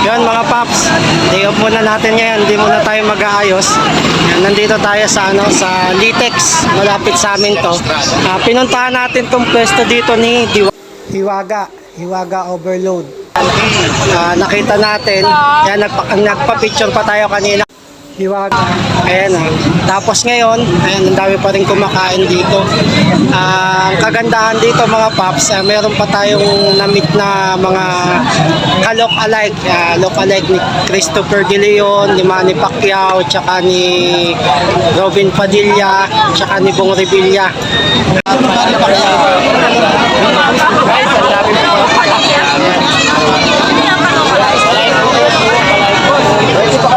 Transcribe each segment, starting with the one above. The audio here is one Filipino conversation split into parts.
Yun mga paps, day off muna natin ngayon, hindi muna tayo mag-aayos. Nandito tayo sa ano sa Litex, malapit sa amin to. Ah, pinuntahan natin tong pwesto dito ni Diwa- Hiwaga, Hiwaga Overload. Ah, nakita natin, yan nagpa, nagpa-picture pa tayo kanina. Hiwaga. Ayan ah. Tapos ngayon, ayan, ang dami pa rin kumakain dito. Ah, ang kagandahan dito mga paps, ah, meron pa tayong na-meet na mga kalok alike. Ah, look alike ni Christopher De Leon, ni Manny Pacquiao, tsaka ni Robin Padilla, tsaka ni Bong Revilla. Guys, ang dami po.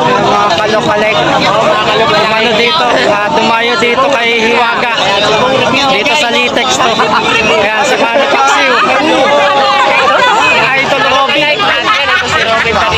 Yung mga kalokalek. Dumano dito, ah, dumayo dito kay Hiwaga. Dito sa Litex to. Kaya si Manny Paxiw. Idol Robby.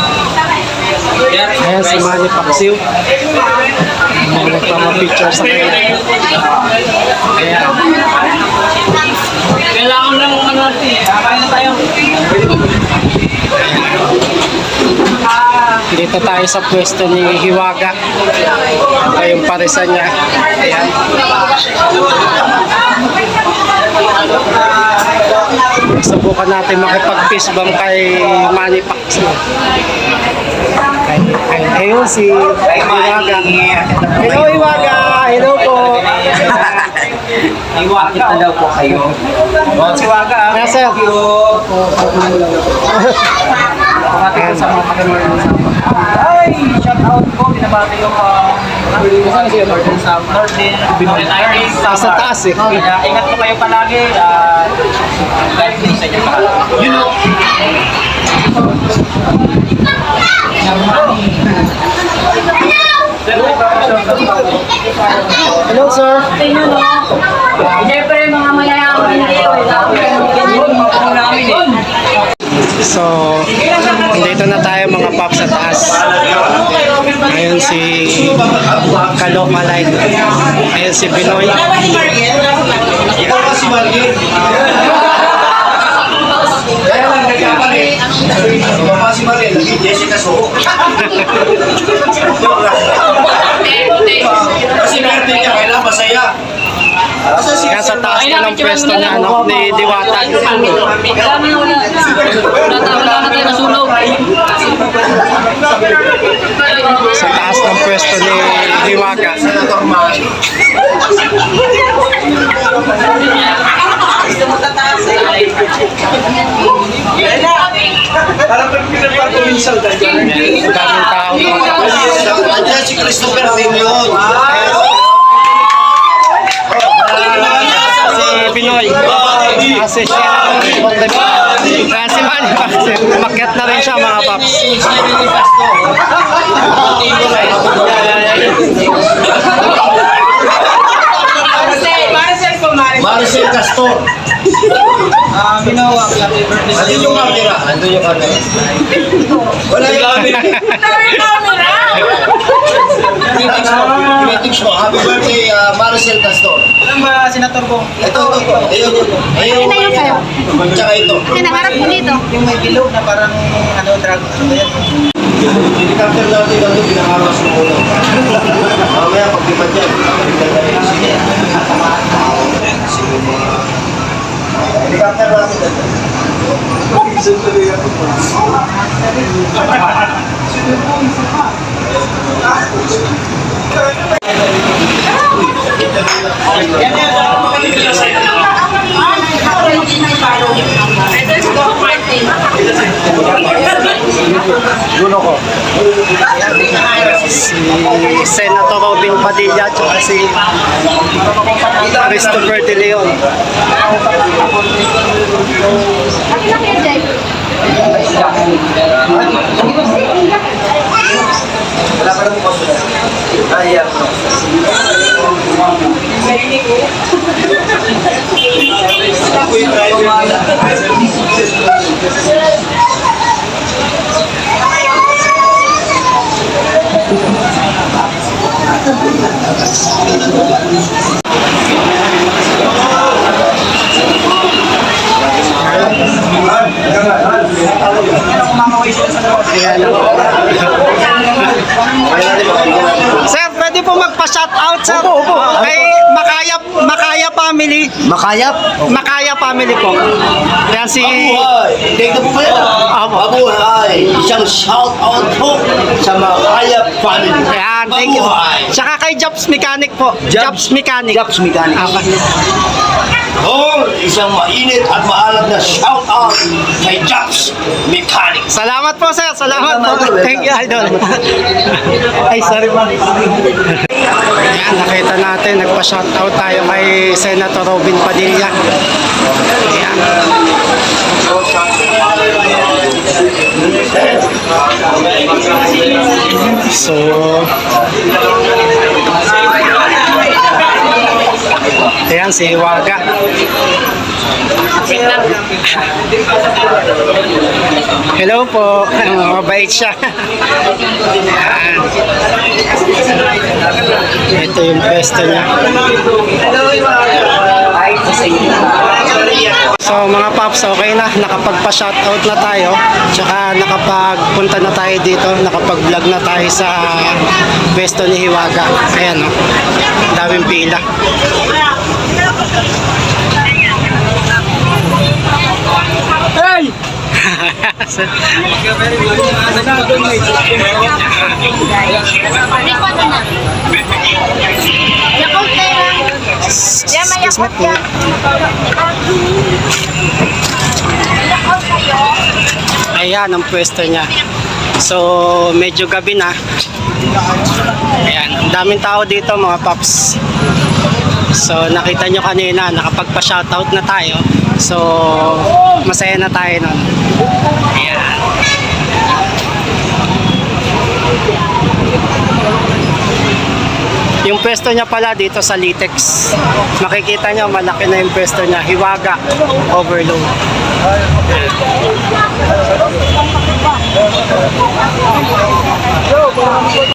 Ayan si Manny Paksiw. Mga nagpapapicture sa kanya. Ayan. Kailangan lang ng ano natin, kakain na tayo. Dito tayo sa pwesto ni Hiwaga. Ito yung parisan niya. Ayan. Subukan natin makipag-fish bang kay Manny Paksiw. Ayun si Hiwaga. Hello Hiwaga! Hello po! Iwakit na daw po kayo. Oh, si Waga ah. Nasa? Pagkakita sa mga pagkakita Ay, shout out po. Binabati yung Northern sa Northern Retiring Sa taas eh. Kaya ingat po kayo palagi. at God bless sa inyo. You know. Hello sir! Siyempre, mga mayayaman kayo. So, dito na tayo mga pop sa taas. Ayun si Kaloma Light. Ayun si Binoy. Baba si Mariel, lagi Jessica Soho. Kasi birthday niya, masaya. Kaya sa taas na ng pwesto na ano, ni Diwata. Na wala. Wala na na tayo nasunog. Sa taas ng pwesto ni Diwaga. Senator Mai. Parang pinagpapawinsal ka dyan. Ang daming tao mga kapatid. Andiyan si Christopher. Si Binoy. Kasi siya. Kaya si Manny Paxel. Umakyat na rin siya mga paps. Maricel Castor. Ah, Minawag, happy birthday sa Andun yung camera. Andun yung camera. Wala yung camera. Greetings mo. Greetings mo. Happy birthday, uh, Maricel Castor. Alam ba, Senator Bong? Ito, ito, ito. Ayun, ayun. Ayun kayo. Tsaka ito. Hinaharap ko dito. Yung may bilog na parang ano, drag, ano ba yan? Helicopter natin ano, pinakamas ng ulo. Mamaya, pag lipat yan, sige. Helicopter natin ito. Ito yung birthday. Dulo ko. si Senator Robin Padilla at si Christopher De Leon. Wala pa rin po. Ay, yeah. Ayan. Sir, pwede po magpa-shoutout sir. Kay Makaya, Makaya family. Makayap? Makaya family po. Ayan si... Mabuhay! Tingnan po kayo. Apo. Mabuhay! Isang shout out po sa Makayap family. Ayan, thank you. Mabuhay! Tsaka kay Jobs Mechanic po. Jobs, Mechanic. Jobs Mechanic. Okay. Oh, isang mainit at maalam na shout out kay Jobs Mechanic. Salamat po sir, salamat po. Thank you idol. Ay, sorry po. Ayan, nakita natin, nagpa-shoutout tayo kay Senator Robin Padilla. Ayan. So, Ayan, si Waga. Hello po. Mabait siya. Ito yung pwesto niya. So mga paps, okay na. Nakapagpa-shoutout na tayo. Tsaka nakapagpunta na tayo dito. Nakapag-vlog na tayo sa pwesto ni Hiwaga. Ayan o. Daming pila. Hey! Yakot na yan. Yan, may yakot yan. Ayan ang pwesto niya. So, medyo gabi na. Ayan, ang daming tao dito mga paps. So, nakita nyo kanina, nakapagpa-shoutout na tayo. So, masaya na tayo nun. Ayan. Yung pwesto niya pala dito sa Litex. Makikita nyo, malaki na yung pwesto niya. Hiwaga, overload.